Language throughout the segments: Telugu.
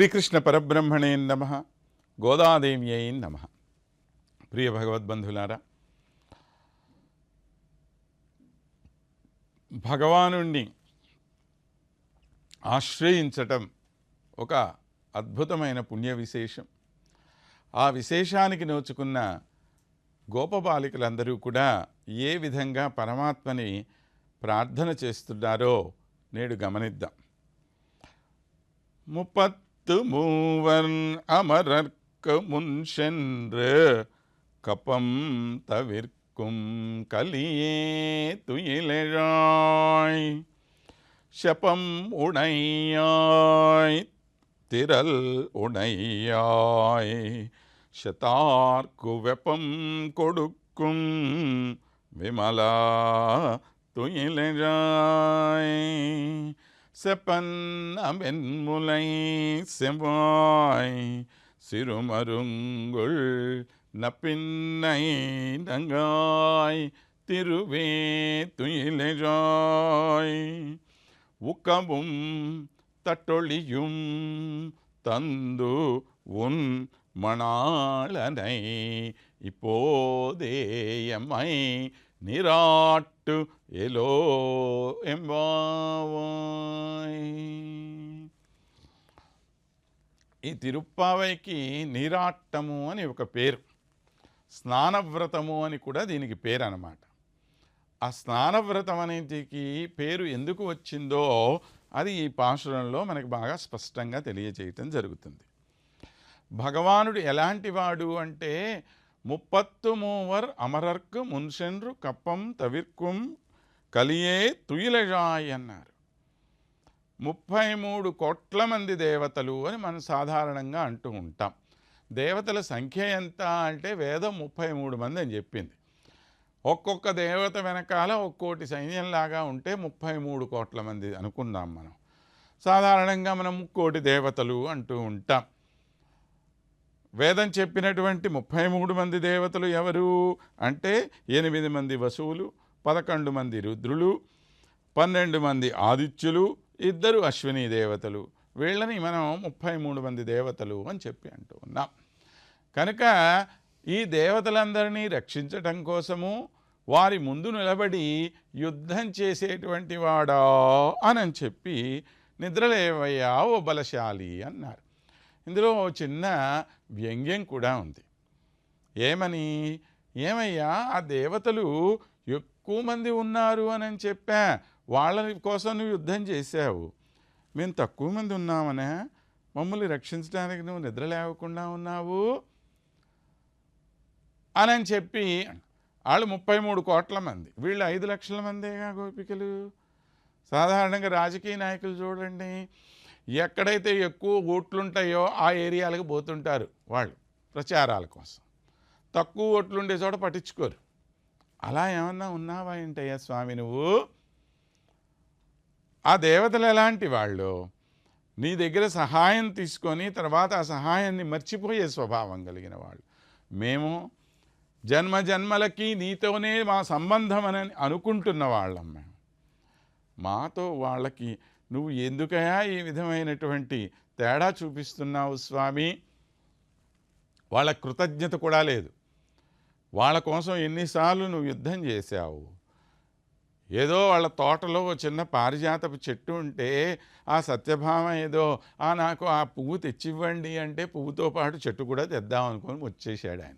శ్రీకృష్ణ పరబ్రహ్మణే నమ గోదాదేవ్యై నమ. ప్రియ భగవద్బంధులారా భగవానుణ్ణి ఆశ్రయించటం ఒక అద్భుతమైన పుణ్య విశేషం. ఆ విశేషానికి నోచుకున్న గోపబాలికలందరూ కూడా ఏ విధంగా పరమాత్మని ప్రార్థన చేస్తున్నారో నేడు గమనిద్దాం. கப்பத்து மூவன் அமரர்க்கு முன் சென்று கப்பம் தவிர்க்கும் கலியே துயிலெழாய். செபம் உணையாய் திரள் உணையாய் சதார்க்கு வெப்பம் கொடுக்கும் விமலா துயிலெழாய். செப்பன் அமென்முலை செவ்வாய் சிறுமருங்குள் நப்பின்னை நங்காய் திருவே துயிலெழாய். உக்கமும் தட்டொழியும் தந்து உன் மணாளனை இப்போதேயம்மை நிராட்டு ఎలో ఎంబావాయ్. ఈ తిరుప్పావైకి నీరాట్టము అని ఒక పేరు. స్నానవ్రతము అని కూడా దీనికి పేరు అనమాట ఆ స్నానవ్రతం అనేటికి పేరు ఎందుకు వచ్చిందో అది ఈ పాశురంలో మనకు బాగా స్పష్టంగా తెలియజేయటం జరుగుతుంది. భగవానుడు ఎలాంటి వాడు అంటే ముప్పత్తు మూవర్ అమరర్కు சென்று కప్పం తవిర్కుం కలియే తుయిలజాయ్ అన్నారు ముప్పై మూడు కోట్ల మంది దేవతలు అని మనం సాధారణంగా అంటూ ఉంటాం దేవతల సంఖ్య ఎంత అంటే వేదం ముప్పై మూడు మంది అని చెప్పింది ఒక్కొక్క దేవత వెనకాల ఒక్కోటి సైన్యంలాగా ఉంటే ముప్పై మూడు కోట్ల మంది అనుకుందాం మనం సాధారణంగా మనం ముక్కోటి దేవతలు అంటూ ఉంటాం వేదం చెప్పినటువంటి ముప్పై మూడు మంది దేవతలు ఎవరు అంటే ఎనిమిది మంది వసువులు పదకొండు మంది రుద్రులు పన్నెండు మంది ఆదిత్యులు ఇద్దరు అశ్విని దేవతలు. వీళ్ళని మనం ముప్పై మూడు మంది దేవతలు అని చెప్పి అంటూ ఉన్నాం. కనుక ఈ దేవతలందరినీ రక్షించటం కోసము వారి ముందు నిలబడి యుద్ధం చేసేటువంటి వాడా అని చెప్పి నిద్రలేవయ్యా ఓ బలశాలి అన్నారు. ఇందులో ఓ చిన్న వ్యంగ్యం కూడా ఉంది. ఏమని? ఏమయ్యా ఆ దేవతలు ఎక్కువ మంది ఉన్నారు అని చెప్పా. వాళ్ళ కోసం నువ్వు యుద్ధం చేసావు మేము తక్కువ మంది ఉన్నామనే. మమ్మల్ని రక్షించడానికి నువ్వు నిద్ర లేవకుండా ఉన్నావు అని చెప్పి వాళ్ళు ముప్పై మూడు కోట్ల మంది. వీళ్ళు ఐదు లక్షల మందేగా గోపికలు? సాధారణంగా రాజకీయ నాయకులు చూడండి. ఎక్కడైతే ఎక్కువ ఓట్లుంటాయో ఆ ఏరియాలకు పోతుంటారు వాళ్ళు ప్రచారాల కోసం. తక్కువ ఓట్లు ఉండే చోట పట్టించుకోరు. అలా ఏమన్నా ఉన్నావా ఏంటయ్యా స్వామి నువ్వు? ఆ దేవతలు ఎలాంటి వాళ్ళు? నీ దగ్గర సహాయం తీసుకొని తర్వాత ఆ సహాయాన్ని మర్చిపోయే స్వభావం కలిగిన వాళ్ళు. మేము జన్మ జన్మలకి నీతోనే మా సంబంధం అని అనుకుంటున్న వాళ్ళం మేము. మాతో వాళ్ళకి నువ్వు ఎందుకయా ఈ విధమైనటువంటి తేడా చూపిస్తున్నావు స్వామి? వాళ్ళ కృతజ్ఞత కూడా లేదు. వాళ్ళ కోసం ఎన్నిసార్లు నువ్వు యుద్ధం చేశావు? ఏదో వాళ్ళ తోటలో చిన్న పారిజాతపు చెట్టు ఉంటే ఆ సత్యభామ ఏదో ఆ నాకు ఆ పువ్వు తెచ్చివ్వండి అంటే పువ్వుతో పాటు చెట్టు కూడా తెద్దాం అనుకొని వచ్చేసాడు ఆయన.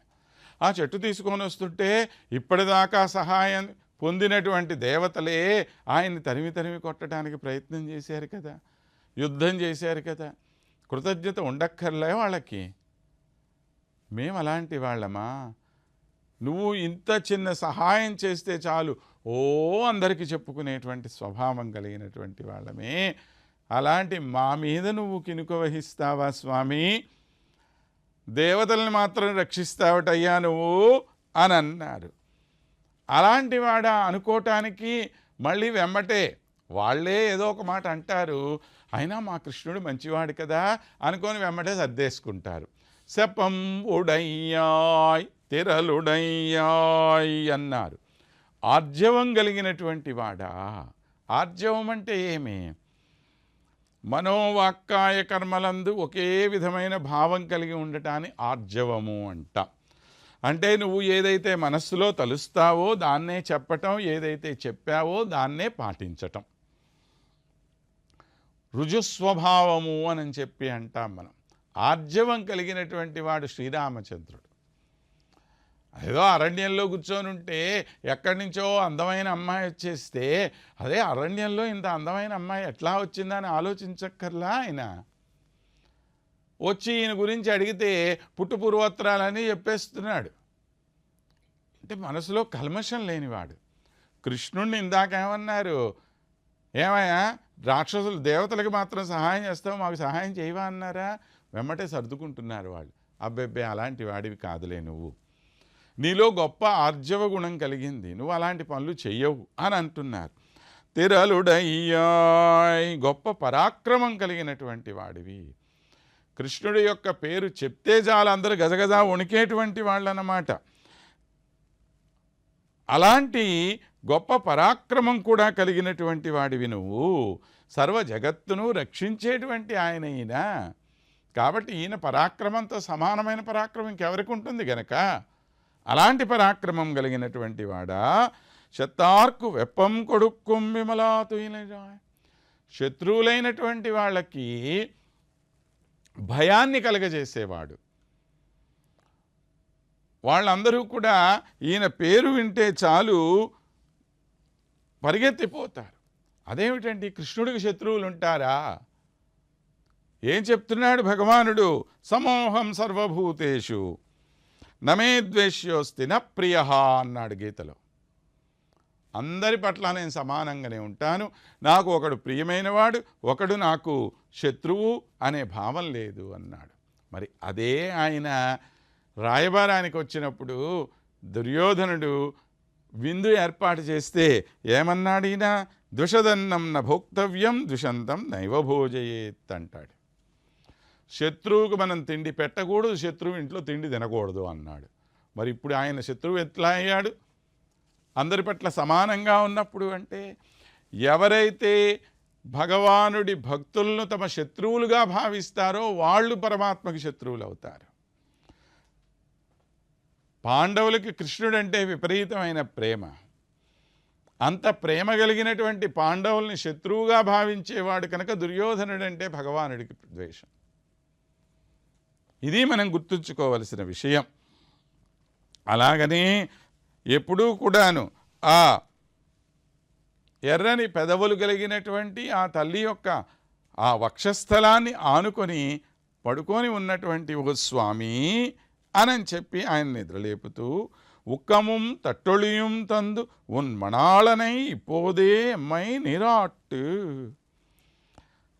ఆ చెట్టు తీసుకొని వస్తుంటే ఇప్పటిదాకా సహాయం పొందినటువంటి దేవతలే ఆయన్ని తరిమి తరిమి కొట్టడానికి ప్రయత్నం చేశారు కదా. యుద్ధం చేశారు కదా. కృతజ్ఞత ఉండక్కర్లే వాళ్ళకి. మేము అలాంటి వాళ్ళమా? నువ్వు ఇంత చిన్న సహాయం చేస్తే చాలు. ఓ అందరికీ చెప్పుకునేటువంటి స్వభావం కలిగినటువంటి వాళ్ళమే. అలాంటి మా మీద నువ్వు కినుక వహిస్తావా స్వామి? దేవతల్ని మాత్రం రక్షిస్తావటయ్యా నువ్వు? అని అన్నారు అలాంటి వాడ అనుకోవటానికి మళ్ళీ వెంబటే వాళ్ళే ఏదో ఒక మాట అంటారు. అయినా మా కృష్ణుడు మంచివాడు కదా అనుకొని వెమ్మటే సర్దేసుకుంటారు. శపం ఉడయ్యాయ్ తిరలుడయ్యాయ్ అన్నారు. ఆర్జవం కలిగినటువంటి వాడా? ఆర్జవం అంటే ఏమి? మనోవాక్కాయ కర్మలందు ఒకే విధమైన భావం కలిగి ఉండటాన్ని ఆర్జవము అంట. అంటే నువ్వు ఏదైతే మనస్సులో తలుస్తావో దాన్నే చెప్పటం ఏదైతే చెప్పావో దాన్నే పాటించటం. రుజుస్వభావము అని చెప్పి అంటాం మనం. ఆర్జవం కలిగినటువంటి వాడు శ్రీరామచంద్రుడు. ఏదో అరణ్యంలో కూర్చొని ఉంటే ఎక్కడి నుంచో అందమైన అమ్మాయి వచ్చేస్తే అదే అరణ్యంలో ఇంత అందమైన అమ్మాయి ఎట్లా వచ్చిందని ఆలోచించక్కర్లా ఆయన? వచ్చి ఈయన గురించి అడిగితే పుట్టు పూర్వోత్తరాలని చెప్పేస్తున్నాడు. అంటే మనసులో కల్మషం లేనివాడు. కృష్ణుణ్ణి ఇందాక ఏమన్నారు? ఏమయ్యా రాక్షసులు దేవతలకు మాత్రం సహాయం చేస్తావు మాకు సహాయం చేయవా అన్నారా? వెమ్మటే సర్దుకుంటున్నారు వాళ్ళు. అబ్బెబ్బే అలాంటి వాడివి కాదులే నువ్వు. నీలో గొప్ప ఆర్జవ గుణం కలిగింది. నువ్వు అలాంటి పనులు చెయ్యవు అని అంటున్నారు. తిరలుడయ్యాయ్ గొప్ప పరాక్రమం కలిగినటువంటి వాడివి. కృష్ణుడి యొక్క పేరు చెప్తే చాలు అందరూ గజగజ వణికేటువంటి వాళ్ళన్నమాట. అలాంటి గొప్ప పరాక్రమం కూడా కలిగినటువంటి వాడివి నువ్వు. సర్వ జగత్తును రక్షించేటువంటి ఆయన ఈయన. కాబట్టి ఈయన పరాక్రమంతో సమానమైన పరాక్రమం ఇంకెవరికి ఉంటుంది గనక? అలాంటి పరాక్రమం కలిగినటువంటి వాడా? శతార్కు వెప్పం కొడుక్కుం విమలాతుయినజాయ్ శత్రువులైనటువంటి వాళ్ళకి భయాన్ని కలగజేసేవాడు. వాళ్ళందరూ కూడా ఈయన పేరు వింటే చాలు పరిగెత్తిపోతారు. అదేమిటండి? కృష్ణుడికి శత్రువులు ఉంటారా ఏం చెప్తున్నాడు భగవానుడు? సమోహం సర్వభూతేషు నమే ద్వేష్యోస్తి న ప్రియ అన్నాడు గీతలో. అందరి పట్ల నేను సమానంగానే ఉంటాను. నాకు ఒకడు ప్రియమైనవాడు ఒకడు నాకు శత్రువు అనే భావం లేదు అన్నాడు. మరి అదే ఆయన రాయబారానికి వచ్చినప్పుడు దుర్యోధనుడు విందు ఏర్పాటు చేస్తే ఏమన్నాడు ఈయన దుషదన్నం న భోక్తవ్యం దుషంతం నైవ భోజయేత్ అంటాడు. శత్రువుకు మనం తిండి పెట్టకూడదు శత్రువు ఇంట్లో తిండి తినకూడదు అన్నాడు. మరి ఇప్పుడు ఆయన శత్రువు ఎట్లా అయ్యాడు? అందరి పట్ల సమానంగా ఉన్నప్పుడు అంటే ఎవరైతే భగవానుడి భక్తులను తమ శత్రువులుగా భావిస్తారో వాళ్ళు పరమాత్మకి శత్రువులు అవుతారు పాండవులకి కృష్ణుడంటే విపరీతమైన ప్రేమ. అంత ప్రేమ కలిగినటువంటి పాండవుల్ని శత్రువుగా భావించేవాడు కనుక దుర్యోధనుడంటే భగవానుడికి ద్వేషం. ఇది మనం గుర్తుంచుకోవలసిన విషయం. అలాగనే ఎప్పుడూ కూడాను ఆ ఎర్రని పెదవులు కలిగినటువంటి ఆ తల్లి యొక్క ఆ వక్షస్థలాన్ని ఆనుకొని పడుకొని ఉన్నటువంటి ఓ స్వామి అని చెప్పి ఆయన నిద్రలేపుతూ ఉక్కముం తట్టొళియుం తందు ఉన్ ఇప్పోదే ఇపోదే అమ్మై నిరాట్టు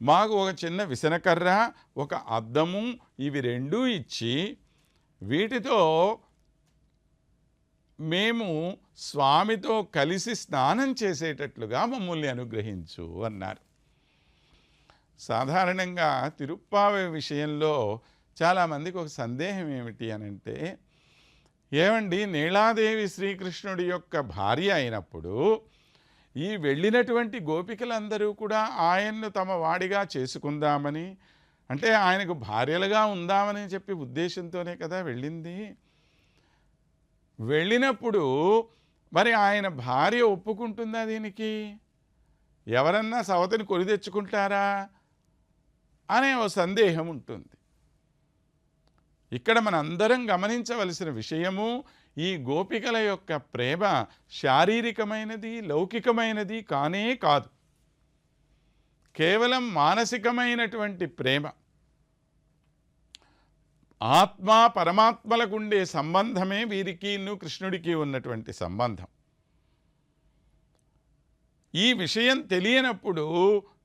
మాకు ఒక చిన్న విసనకర్ర ఒక అద్దము ఇవి రెండూ ఇచ్చి వీటితో మేము స్వామితో కలిసి స్నానం చేసేటట్లుగా మమ్మల్ని అనుగ్రహించు అన్నారు. సాధారణంగా తిరుప్పావే విషయంలో చాలామందికి ఒక సందేహం ఏమిటి అని అంటే ఏమండి నీళాదేవి శ్రీకృష్ణుడి యొక్క భార్య అయినప్పుడు ఈ వెళ్ళినటువంటి గోపికలందరూ కూడా ఆయన్ను తమ వాడిగా చేసుకుందామని అంటే ఆయనకు భార్యలుగా ఉందామని చెప్పి ఉద్దేశంతోనే కదా వెళ్ళింది? వెళ్ళినప్పుడు మరి ఆయన భార్య ఒప్పుకుంటుందా దీనికి? ఎవరన్నా సవతిని కొని తెచ్చుకుంటారా? అనే ఓ సందేహం ఉంటుంది. ఇక్కడ మనందరం గమనించవలసిన విషయము ఈ గోపికల యొక్క ప్రేమ శారీరకమైనది లౌకికమైనది కానే కాదు. కేవలం మానసికమైనటువంటి ప్రేమ. ఆత్మ పరమాత్మలకు ఉండే సంబంధమే వీరికి కృష్ణుడికి ఉన్నటువంటి సంబంధం. ఈ విషయం తెలియనప్పుడు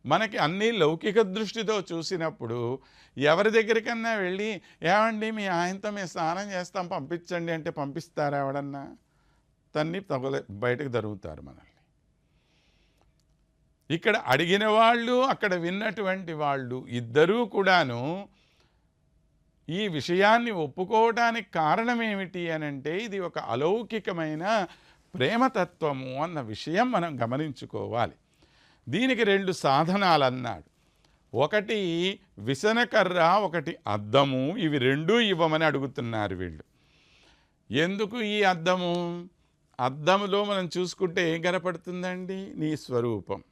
మనకి అన్ని లౌకిక దృష్టితో చూసినప్పుడు ఎవరి దగ్గరికన్నా వెళ్ళి ఏమండి మీ ఆయనతో మేము స్నానం చేస్తాం పంపించండి అంటే పంపిస్తారా ఎవడన్నా? తన్ని తగలే బయటకు జరుగుతారు మనల్ని. ఇక్కడ అడిగిన వాళ్ళు అక్కడ విన్నటువంటి వాళ్ళు ఇద్దరూ కూడాను ఈ విషయాన్ని ఒప్పుకోవటానికి కారణం ఏమిటి అని అంటే ఇది ఒక అలౌకికమైన ప్రేమతత్వము అన్న విషయం మనం గమనించుకోవాలి. దీనికి రెండు సాధనాలు అన్నాడు ఒకటి విసనకర్ర ఒకటి అద్దము. ఇవి రెండూ ఇవ్వమని అడుగుతున్నారు వీళ్ళు. ఎందుకు ఈ అద్దము? అద్దములో మనం చూసుకుంటే ఏం కనపడుతుందండి? నీ స్వరూపం.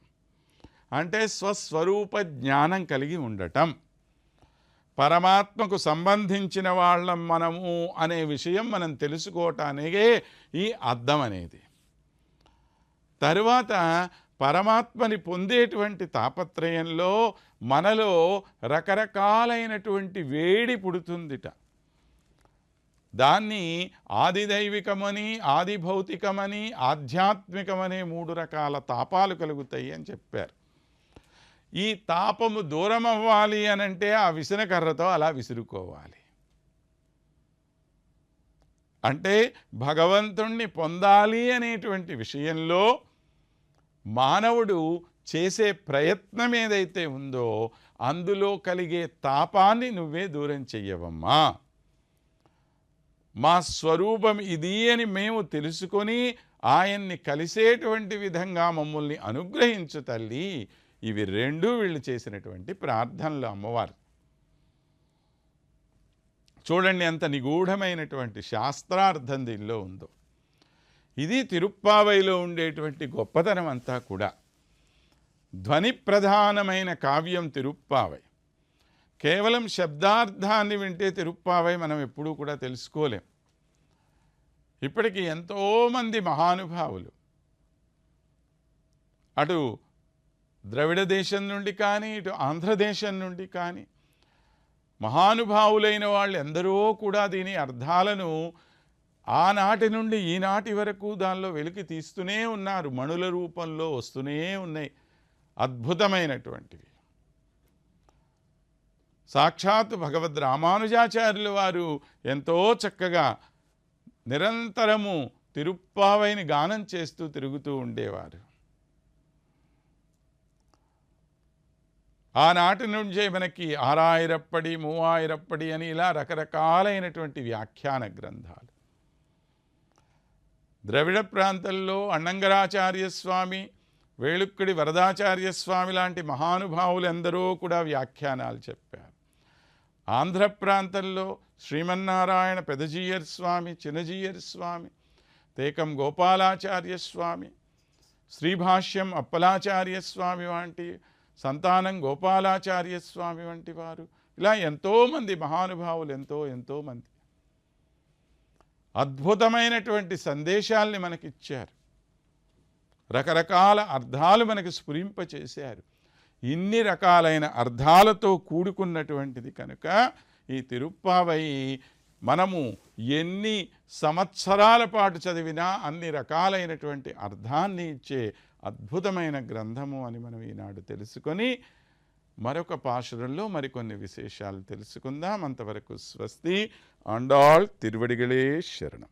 అంటే స్వస్వరూప జ్ఞానం కలిగి ఉండటం. పరమాత్మకు సంబంధించిన వాళ్ళం మనము అనే విషయం మనం తెలుసుకోవటానికే ఈ అద్దం అనేది. తరువాత పరమాత్మని పొందేటువంటి తాపత్రయంలో మనలో రకరకాలైనటువంటి వేడి పుడుతుందిట. దాన్ని ఆదిదైవికమని ఆది భౌతికమని ఆధ్యాత్మికమనే మూడు రకాల తాపాలు కలుగుతాయి అని చెప్పారు. ఈ తాపము దూరం అవ్వాలి అనంటే ఆ విసనకర్రతో అలా విసురుకోవాలి. అంటే భగవంతుణ్ణి పొందాలి అనేటువంటి విషయంలో మానవుడు చేసే ప్రయత్నం ఏదైతే ఉందో అందులో కలిగే తాపాన్ని నువ్వే దూరం చెయ్యవమ్మా. మా స్వరూపం ఇది అని మేము తెలుసుకొని ఆయన్ని కలిసేటువంటి విధంగా మమ్మల్ని అనుగ్రహించు తల్లి. ఇవి రెండూ వీళ్ళు చేసినటువంటి ప్రార్థనలు అమ్మవారు. చూడండి ఎంత నిగూఢమైనటువంటి శాస్త్రార్థం దీనిలో ఉందో. ఇది తిరుప్పావైలో ఉండేటువంటి గొప్పతనం అంతా కూడా. ధ్వని ప్రధానమైన కావ్యం తిరుప్పావై. కేవలం శబ్దార్థాన్ని వింటే తిరుప్పావై మనం ఎప్పుడూ కూడా తెలుసుకోలేం. ఇప్పటికీ ఎంతోమంది మహానుభావులు అటు ద్రవిడ దేశం నుండి కానీ ఇటు ఆంధ్రదేశం నుండి కానీ మహానుభావులైన వాళ్ళు ఎందరో కూడా దీని అర్థాలను ఆనాటి నుండి ఈనాటి వరకు దానిలో వెలికి తీస్తూనే ఉన్నారు. మణుల రూపంలో వస్తూనే ఉన్నాయి. అద్భుతమైనటువంటివి. సాక్షాత్ భగవద్ రామానుజాచార్యుల వారు ఎంతో చక్కగా నిరంతరము తిరుప్పావైని గానం చేస్తూ తిరుగుతూ ఉండేవారు. ఆనాటి నుంచే మనకి ఆరాయిరప్పడి మూవాయిరప్పడి అని ఇలా రకరకాలైనటువంటి వ్యాఖ్యాన గ్రంథాలు. ద్రవిడ ప్రాంతంలో అన్నంగరాచార్య స్వామి వేళుక్కుడి వరదాచార్య స్వామి లాంటి మహానుభావులందరూ కూడా వ్యాఖ్యానాలు చెప్పారు. ఆంధ్ర ప్రాంతంలో శ్రీమన్నారాయణ పెదజీయర్ స్వామి చిన్నజీయర్ స్వామి తేకం గోపాలాచార్య స్వామి శ్రీభాష్యం అప్పలాచార్య స్వామి వంటి సంతానం గోపాలాచార్య స్వామి వంటి వారు. ఇలా ఎంతోమంది మహానుభావులు ఎంతో ఎంతోమంది అద్భుతమైనటువంటి సందేశాల్ని మనకిచ్చారు. రకరకాల అర్థాలు మనకి స్ఫురింపచేశారు. ఇన్ని రకాలైన అర్థాలతో కూడుకున్నటువంటిది కనుక ఈ తిరుప్పావై మనము ఎన్ని సంవత్సరాల పాటు చదివినా అన్ని రకాలైనటువంటి అర్థాన్ని ఇచ్చే అద్భుతమైన గ్రంథము అని మనం ఈనాడు తెలుసుకొని మరొక పాశురంలో మరికొన్ని విశేషాలు తెలుసుకుందాం. అంతవరకు స్వస్తి. అండాల్ తిరువడిగళే శరణం.